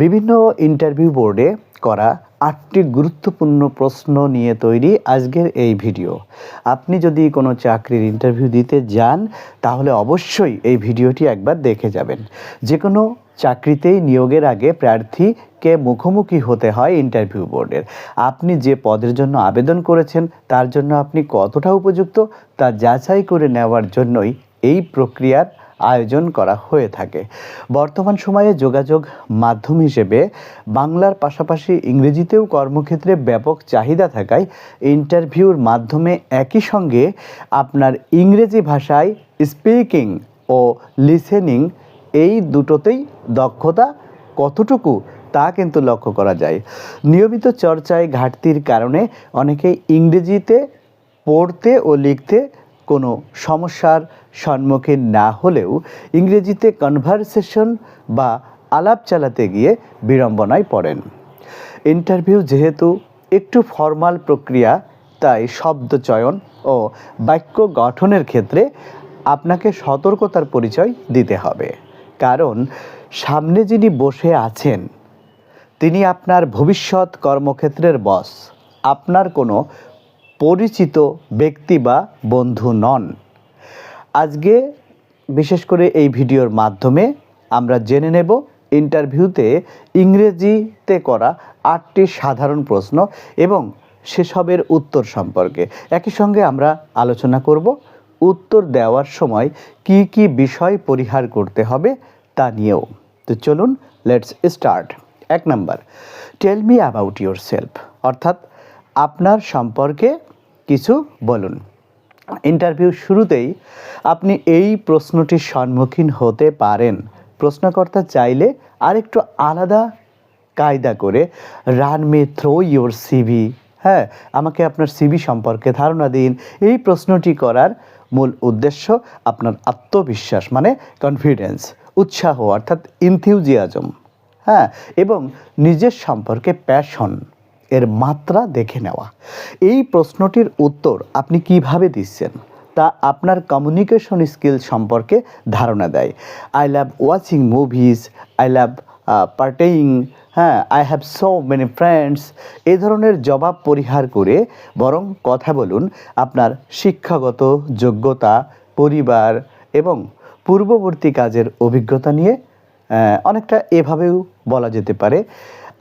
বিভিন্ন ইন্টারভিউ বোর্ডে করা আটটি গুরুত্বপূর্ণ প্রশ্ন নিয়ে তৈরি আজকের এই ভিডিও আপনি যদি কোনো চাকরির ইন্টারভিউ দিতে যান, তাহলে অবশ্যই এই ভিডিওটি একবার দেখে যাবেন। যে কোনো চাকরিতেই নিয়োগের আগে প্রার্থীকে মুখোমুখি হতে হয় ইন্টারভিউ বোর্ডের আপনি যে পদের জন্য আবেদন করেছেন, তার জন্য আপনি কতটা উপযুক্ত, তা যাচাই করে নেওয়ার জন্যই এই প্রক্রিয়ার আয়োজন করা হয়ে থাকে। বর্তমান সময়ে যোগাযোগ মাধ্যম হিসেবে বাংলার পাশাপাশি ইংরেজিতেও কর্মক্ষেত্রে ব্যাপক চাহিদা থাকায় ইন্টারভিউর মাধ্যমে একই সঙ্গে আপনার ইংরেজি ভাষায় স্পিকিং ও লিসেনিং এই দুটোতেই দক্ষতা কতটুকু তা কিন্তু লক্ষ্য করা যায়। নিয়মিত চর্চায় ঘাটতির কারণে অনেকেই ইংরেজিতে পড়তে ও লিখতে কোনো সমস্যার সম্মুখীন না হলেও ইংরেজিতে কনভারসেশন বা আলাপ চালাতে গিয়ে বিড়ম্বনায় পড়েন। ইন্টারভিউ যেহেতু একটু ফর্মাল প্রক্রিয়া, তাই শব্দ চয়ন ও বাক্য গঠনের ক্ষেত্রে আপনাকে সতর্কতার পরিচয় দিতে হবে। কারণ সামনে যিনি বসে আছেন, তিনি আপনার ভবিষ্যৎ কর্মক্ষেত্রের বস আপনার কোনো পরিচিত ব্যক্তি বা বন্ধু নন। আজকে বিশেষ করে এই ভিডিওর মাধ্যমে আমরা জেনে নেব ইন্টারভিউতে ইংরেজিতে করা আটটি সাধারণ প্রশ্ন এবং সেসবের উত্তর সম্পর্কে। একই সঙ্গে আমরা আলোচনা করব উত্তর দেওয়ার সময় কি কি বিষয় পরিহার করতে হবে তা নিয়েও। তো চলুন লেটস স্টার্ট এক number tell me about yourself অর্থাৎ আপনার সম্পর্কে কিছু বলুন। ইন্টারভিউ শুরুতেই আপনি এই প্রশ্নটির সম্মুখীন হতে পারেন। প্রশ্নকর্তা চাইলে আরেকটু আলাদা কায়দা করে run me through your CV হ্যাঁ আমাকে আপনার সিভি সম্পর্কে ধারণা দিন। এই প্রশ্নটি করার মূল উদ্দেশ্য আপনার আত্মবিশ্বাস মানে কনফিডেন্স উৎসাহ, অর্থাৎ ইনথিউজিয়াজম হ্যাঁ এবং নিজের সম্পর্কে প্যাশন এর মাত্রা দেখে নেওয়া। এই প্রশ্নটির উত্তর আপনি কীভাবে দিচ্ছেন তা আপনার কমিউনিকেশন স্কিল সম্পর্কে ধারণা দেয়। I love watching movies I love partying হ্যাঁ I have so many friends এ ধরনের জবাব পরিহার করে বরং কথা বলুন আপনার শিক্ষাগত যোগ্যতা, পরিবার এবং পূর্ববর্তী কাজের অভিজ্ঞতা নিয়ে। অনেকটা এভাবেও বলা যেতে পারে।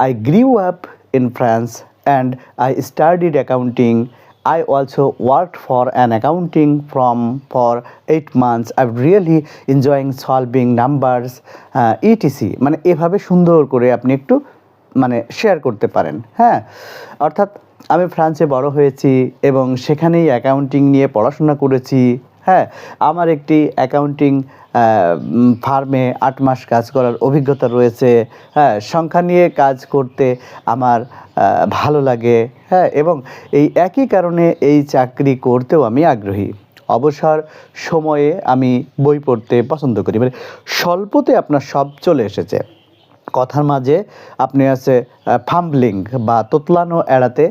I grew up in France and I studied accounting. I also worked for an accounting firm for eight months. I'm really enjoying solving numbers, uh, etc. মানে এভাবে সুন্দর করে আপনি একটু মানে শেয়ার করতে পারেন হ্যাঁ অর্থাৎ আমি ফ্রান্সে বড় হয়েছি এবং সেখানেই অ্যাকাউন্টিং নিয়ে পড়াশোনা করেছি হ্যাঁ আমার একটি অ্যাকাউন্টিং ফার্মে আট মাস কাজ করার অভিজ্ঞতা রয়েছে। হ্যাঁ সংখ্যা নিয়ে কাজ করতে আমার ভালো লাগে। হ্যাঁ এবং এই একই কারণে এই চাকরি করতেও আমি আগ্রহী। অবসর সময়ে আমি বই পড়তে পছন্দ করি। মানে স্বল্পতে আপনার সব চলে এসেছে। কথার মাঝে আপনি আছে ফাম্বলিং বা তোতলানো এড়াতে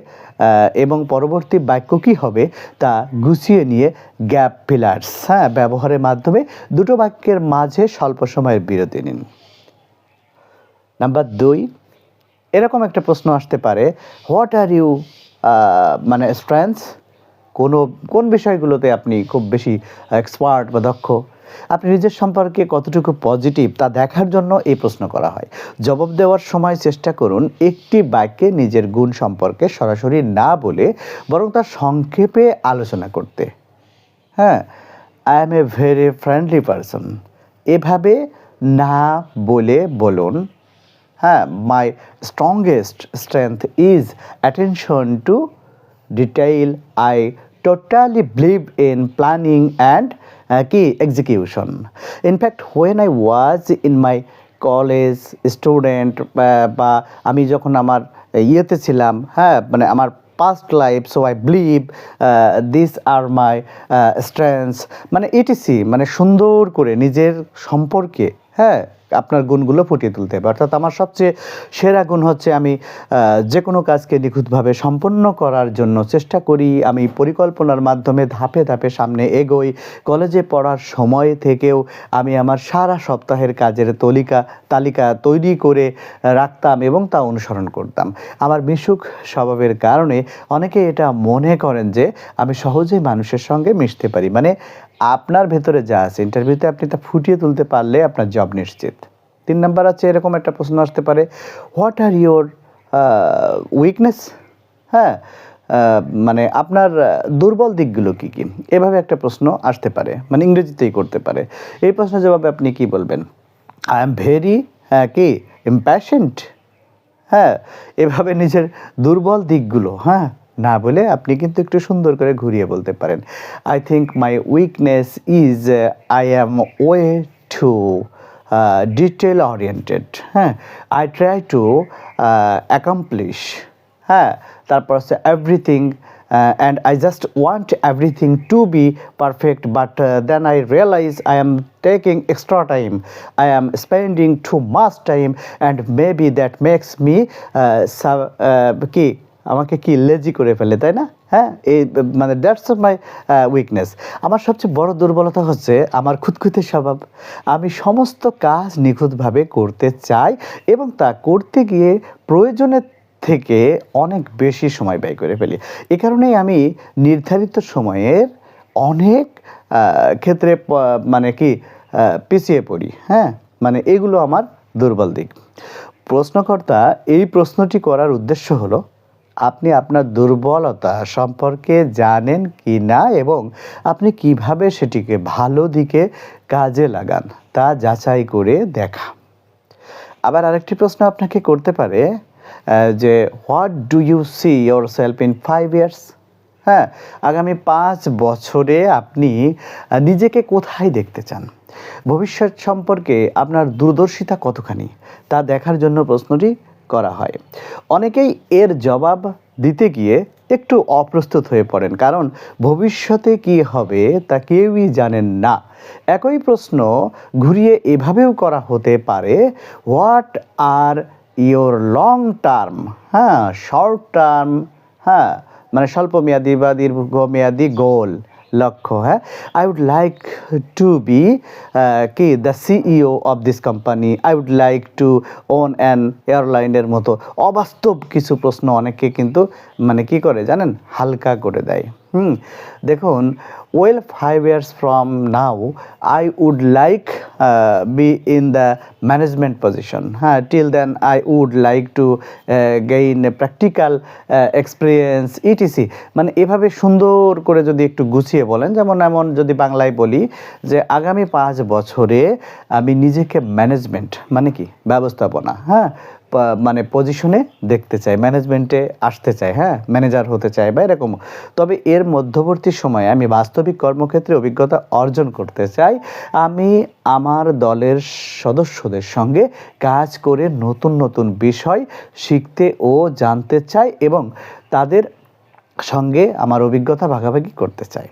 এবং পরবর্তী বাক্য কী হবে তা গুছিয়ে নিয়ে গ্যাপ ফিলার্স হ্যাঁ ব্যবহারের মাধ্যমে দুটো বাক্যের মাঝে স্বল্প সময়ের বিরতি নিন। নাম্বার দুই, এরকম একটা প্রশ্ন আসতে পারে হোয়াট আর ইউ মানে স্ট্রেংথস কোনো, কোন বিষয়গুলোতে আপনি খুব বেশি এক্সপার্ট বা দক্ষ? আপনি নিজের সম্পর্কে কতটুকু পজিটিভ তা দেখার জন্য এই প্রশ্ন করা হয়। জবাব দেওয়ার সময় চেষ্টা করুন একটি বাক্যে নিজের গুণ সম্পর্কে সরাসরি না বলে বরং তার সংক্ষেপে আলোচনা করতে। হ্যাঁ I am a very friendly person এভাবে না বলে বলুন। হ্যাঁ my strongest strength is attention to detail I totally believe in planning and কি? Execution in fact when I was in my college student বা আমি যখন আমার ইয়েতে ছিলাম হ্যাঁ মানে আমার past life so I believe this are my strengths মানে এটিসি মানে সুন্দর করে নিজের সম্পর্কে হ্যাঁ আপনার গুণগুলো ফুটিয়ে তুলতে হবে। অর্থাৎ আমার সবচেয়ে সেরা গুণ হচ্ছে আমি যে কোনো কাজকে নিখুঁতভাবে সম্পন্ন করার জন্য চেষ্টা করি। আমি পরিকল্পনার মাধ্যমে ধাপে ধাপে সামনে এগোই। কলেজে পড়ার সময় থেকেও আমি আমার সারা সপ্তাহের কাজের তালিকা তালিকা তৈরি করে রাখতাম এবং তা অনুসরণ করতাম। আমার মিশুক স্বভাবের কারণে অনেকে এটা মনে করেন যে আমি সহজেই মানুষের সঙ্গে মিশতে পারি। মানে আপনার ভেতরে যা আছে ইন্টারভিউতে আপনি তা ফুটিয়ে তুলতে পারলে আপনার জব নিশ্চিত। তিন নাম্বার আছে, এরকম একটা প্রশ্ন আসতে পারে হোয়াট আর ইয়োর উইকনেস হ্যাঁ মানে আপনার দুর্বল দিকগুলো কি কি? এভাবে একটা প্রশ্ন আসতে পারে মানে ইংরেজিতেই করতে পারে। এই প্রশ্নের জবাবে আপনি কি বলবেন? আই এম ভেরি হ্যাঁ কি? ইম্প্যাশেন্ট হ্যাঁ এভাবে নিজের দুর্বল দিকগুলো হ্যাঁ না বলে আপনি কিন্তু একটু সুন্দর করে ঘুরিয়ে বলতে পারেন। I think my weakness is I am way too detail oriented হ্যাঁ? আই ট্রাই টু অ্যাকমপ্লিশ হ্যাঁ? তারপর হচ্ছে everything and I just want everything to be perfect but then I realize I am time. I am spending too much time and maybe that makes me uh, sub- uh, কি আমাকে কি lazy করে ফেলে, তাই না? হ্যাঁ এই মানে দ্যাটস মাই উইকনেস আমার সবচেয়ে বড় দুর্বলতা হচ্ছে আমার খুঁতখুঁতে স্বভাব। আমি সমস্ত কাজ নিখুঁতভাবে করতে চাই এবং তা করতে গিয়ে প্রয়োজনের থেকে অনেক বেশি সময় ব্যয় করে ফেলি। এ কারণেই আমি নির্ধারিত সময়ের অনেক ক্ষেত্রে মানে কি পিছিয়ে পড়ি। হ্যাঁ মানে এগুলো আমার দুর্বল দিক। প্রশ্নকর্তা, এই প্রশ্নটি করার উদ্দেশ্য হলো আপনি আপনার দুর্বলতা সম্পর্কে জানেন কি না এবং আপনি কীভাবে সেটিকে ভালো দিকে কাজে লাগান তা যাচাই করে দেখা। আবার আরেকটি প্রশ্ন আপনাকে করতে পারে যে what do you see yourself in five years? হ্যাঁ আগামী পাঁচ বছরে আপনি নিজেকে কোথায় দেখতে চান? ভবিষ্যৎ সম্পর্কে আপনার দূরদর্শিতা কতখানি? তা দেখার জন্য প্রশ্নটি করা হয়। অনেকেই এর জবাব দিতে গিয়ে একটু অপ্রস্তুত হয়ে পড়েন, কারণ ভবিষ্যতে কি হবে তা কেউই জানেন না। একই প্রশ্ন ঘুরিয়ে এভাবেও করা হতে পারে what are your long term হ্যাঁ শর্ট টার্ম হ্যাঁ মানে স্বল্পমেয়াদী বা দীর্ঘমেয়াদী গোল লক্ষ্য হ্যাঁ? I would like to be কি? The CEO of this company I would like to own an এয়ারলাইনের মতো। অবাস্তব কিছু প্রশ্ন অনেকে কিন্তু মানে কি করে জানেন? হালকা করে দেয়। হুম, দেখুন well five years from now I would like be in the management position হ্যাঁ till then I would like to gain practical experience etc মানে এভাবে সুন্দর করে যদি একটু গুছিয়ে বলেন, যেমন এমন যদি বাংলায় বলি যে, আগামী পাঁচ বছরে আমি নিজেকে ম্যানেজমেন্ট মানে কি, ব্যবস্থাপনা হ্যাঁ মানে পজিশনে দেখতে চাই ম্যানেজমেন্টে আসতে চাই হ্যাঁ? ম্যানেজার হতে চাই বা এরকম। তবে এর মধ্যবর্তী সময়ে আমি বাস্তবিক কর্মক্ষেত্রে অভিজ্ঞতা অর্জন করতে চাই। আমি আমার দলের সদস্যদের সঙ্গে কাজ করে নতুন নতুন বিষয় শিখতে ও জানতে চাই এবং তাদের সঙ্গে আমার অভিজ্ঞতা ভাগাভাগি করতে চাই।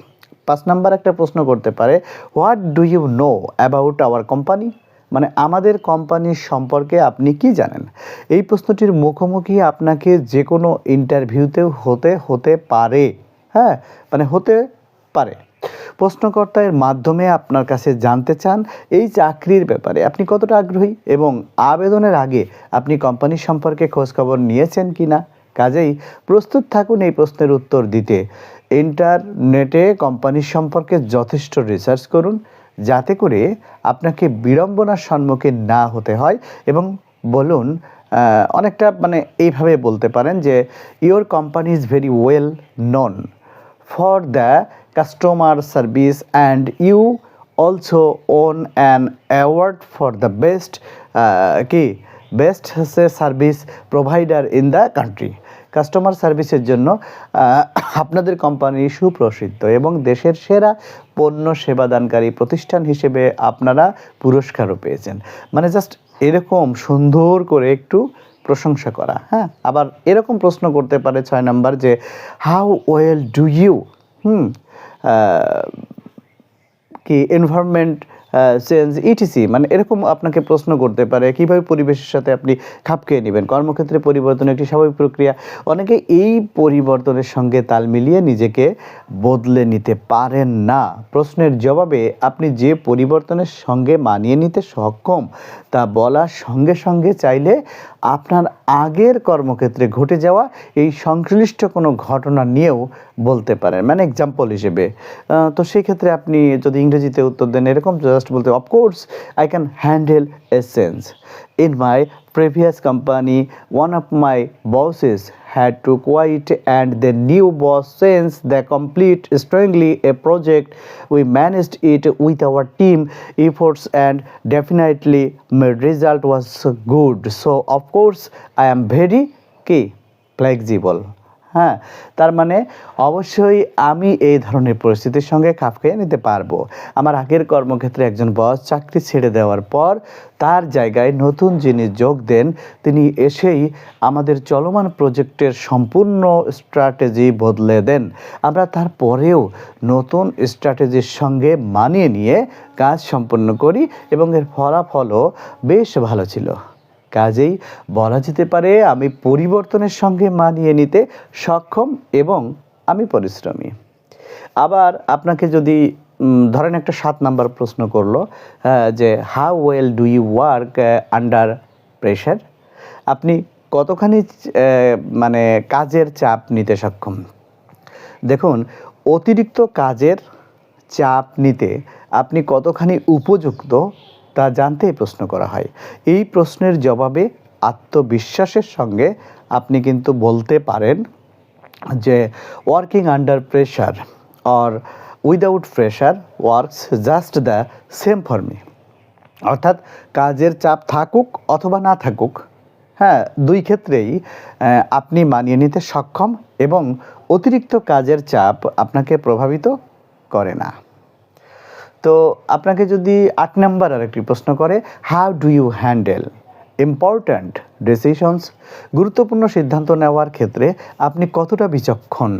পাঁচ নাম্বার একটা প্রশ্ন করতে পারে what do you know about our company মানে আমাদের কোম্পানির সম্পর্কে আপনি কি জানেন? এই প্রশ্নটির মুখোমুখি আপনাকে যে কোনো ইন্টারভিউতেও হতে হতে পারে হ্যাঁ? মানে হতে পারে। প্রশ্নকর্তার মাধ্যমে আপনার কাছে জানতে চান এই চাকরির ব্যাপারে। আপনি কতটা আগ্রহী এবং আবেদনের আগে আপনি কোম্পানি সম্পর্কে খোঁজখবর নিয়েছেন কি না কাজেই প্রস্তুত থাকুন এই প্রশ্নের উত্তর দিতে। ইন্টারনেটে কোম্পানির সম্পর্কে যথেষ্ট রিসার্চ করুন। যাতে করে আপনাকে বিড়ম্বনার সম্মুখীন না হতে হয় এবং বলুন অনেকটা মানে এইভাবে বলতে পারেন যে your company is very well known for the customer service and you also own an award for the best কি? Best service provider in the country customer সার্ভিসের জন্য আপনাদের কোম্পানি সুপ্রসিদ্ধ এবং দেশের সেরা পণ্য সেবাদানকারী প্রতিষ্ঠান হিসেবে আপনারা পুরস্কারও পেয়েছেন। মানে জাস্ট এরকম সুন্দর করে একটু প্রশংসা করা হ্যাঁ? আবার এরকম প্রশ্ন করতে পারে ছয় নাম্বার যে how well do you hmm কি এনভায়রনমেন্ট চেঞ্জ ইটিসি মানে এরকম আপনাকে প্রশ্ন করতে পারে, কীভাবে পরিবেশের সাথে আপনি খাপ খেয়ে নেবেন? কর্মক্ষেত্রে পরিবর্তন একটি স্বাভাবিক প্রক্রিয়া। অনেকে এই পরিবর্তনের সঙ্গে তাল মিলিয়ে নিজেকে বদলে নিতে পারেন না। প্রশ্নের জবাবে, আপনি যে পরিবর্তনের সঙ্গে মানিয়ে নিতে সক্ষম, তা বলার সঙ্গে সঙ্গে চাইলে আপনার আগের কর্মক্ষেত্রে ঘটে যাওয়া এই সংশ্লিষ্ট কোনো ঘটনা নিয়েও বলতে পারেন। মানে এক্সাম্পল হিসেবে। তো সেই ক্ষেত্রে আপনি যদি ইংরেজিতে উত্তর দেন, এরকম জাস্ট বলতে of course I can handle essence in my previous company one of my bosses had to quit and the new boss since the complete strongly a project we managed it with our team efforts and definitely my result was good so of course i am very key flexible হ্যাঁ তার মানে অবশ্যই আমি এই ধরনের পরিস্থিতির সঙ্গে খাপ খেয়ে নিতে পারব। আমার আগের কর্মক্ষেত্রে একজন বস চাকরি ছেড়ে দেওয়ার পর তার জায়গায় নতুন যিনি যোগ দেন, তিনি এসেই আমাদের চলমান প্রজেক্টের সম্পূর্ণ স্ট্র্যাটেজি বদলে দেন। আমরা তারপরেও নতুন স্ট্র্যাটেজির সঙ্গে মানিয়ে নিয়ে কাজ সম্পন্ন করি এবং এর ফলাফলও বেশ ভালো ছিল। কাজেই বলা যেতে পারে, আমি পরিবর্তনের সঙ্গে মানিয়ে নিতে সক্ষম এবং আমি পরিশ্রমী। আবার আপনাকে যদি ধরেন একটা সাত নাম্বার প্রশ্ন করল যে how well do you work under pressure আপনি কতখানি মানে কাজের চাপ নিতে সক্ষম? দেখুন, অতিরিক্ত কাজের চাপ নিতে আপনি কতখানি উপযুক্ত তা জানতেই প্রশ্ন করা হয়। এই প্রশ্নের জবাবে আত্মবিশ্বাসের সঙ্গে আপনি কিন্তু বলতে পারেন যে working under pressure or without pressure works just the same for me অর্থাৎ কাজের চাপ থাকুক অথবা না থাকুক হ্যাঁ দুই ক্ষেত্রেই আপনি মানিয়ে নিতে সক্ষম এবং অতিরিক্ত কাজের চাপ আপনাকে প্রভাবিত করে না। তো আপনাকে যদি আট নাম্বার আরেকটি প্রশ্ন করে how do you handle important decisions গুরুত্বপূর্ণ সিদ্ধান্ত নেওয়ার ক্ষেত্রে আপনি কতটা বিচক্ষণ?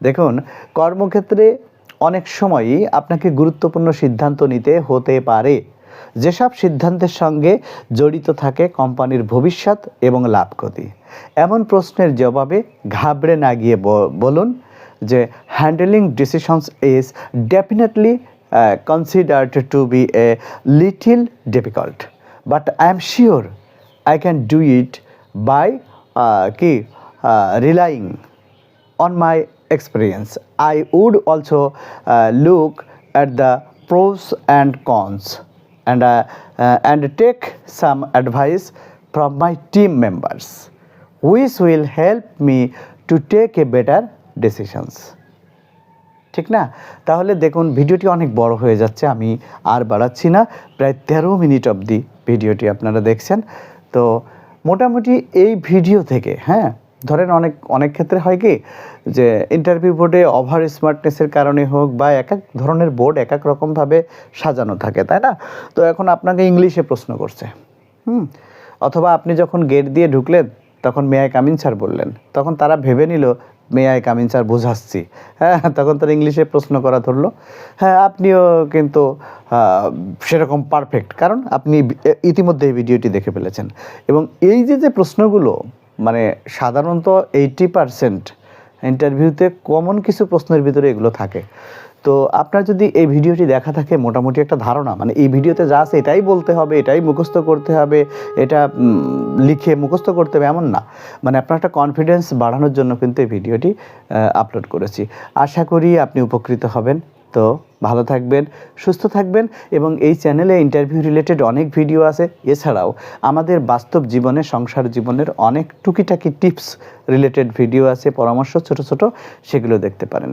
দেখুন, কর্মক্ষেত্রে অনেক সময়ই আপনাকে গুরুত্বপূর্ণ সিদ্ধান্ত নিতে হতে পারে। যেসব সিদ্ধান্তের সঙ্গে জড়িত থাকে কোম্পানির ভবিষ্যৎ এবং লাভ ক্ষতি। এমন প্রশ্নের জবাবে ঘাবড়ে না গিয়ে বলুন যে handling decisions is definitely Uh, considered to be a little difficult but I am sure I can do it by uh, key, uh, relying on my experience. I would also uh, look at the pros and cons and, uh, uh, and take some advice from my team members which will help me to take a better decisions. ঠিক না? তাহলে দেখুন, ভিডিওটি অনেক বড় হয়ে যাচ্ছে, আমি আর বাড়াচ্ছি না। প্রায় তেরো মিনিট অবধি ভিডিওটি আপনারা দেখছেন। তো মোটামুটি এই ভিডিও থেকে হ্যাঁ ধরেন অনেক অনেক ক্ষেত্রে হয় কি যে ইন্টারভিউ বোর্ডে ওভার স্মার্টনেসের কারণে হোক বা এক এক ধরনের বোর্ড এক এক রকমভাবে সাজানো থাকে, তাই না? তো এখন আপনাকে ইংলিশে প্রশ্ন করছে, হুম? অথবা আপনি যখন গেট দিয়ে ঢুকলেন, তখন মেয়াই কামিন স্যার বললেন। তখন তারা ভেবে নিল মেয়াই কামিন স্যার বোঝাচ্ছি। হ্যাঁ তখন তার ইংলিশে প্রশ্ন করা ধরলো। হ্যাঁ আপনিও কিন্তু সেরকম পারফেক্ট কারণ আপনি ইতিমধ্যে এই ভিডিওটি দেখে ফেলেছেন। এবং এই যে যে প্রশ্নগুলো মানে সাধারণত এইটি পারসেন্ট ইন্টারভিউতে কমন কিছু প্রশ্নের ভিতরে এগুলো থাকে। তো আপনার যদি এই ভিডিওটি দেখা থাকে, মোটামুটি একটা ধারণা মানে এই ভিডিওতে যা আছে এটাই বলতে হবে, এটাই মুখস্থ করতে হবে, এটা লিখে মুখস্থ করতে হবে, এমন না। মানে আপনার একটা কনফিডেন্স বাড়ানোর জন্য কিন্তু এই ভিডিওটি আপলোড করেছি। আশা করি আপনি উপকৃত হবেন। তো ভালো থাকবেন, সুস্থ থাকবেন, এবং এই চ্যানেলে ইন্টারভিউ রিলেটেড অনেক ভিডিও আছে। এছাড়াও আমাদের বাস্তব জীবনে, সংসার জীবনের অনেক টুকিটাকি টিপস রিলেটেড ভিডিও আছে, পরামর্শ ছোট ছোট, সেগুলো দেখতে পারেন।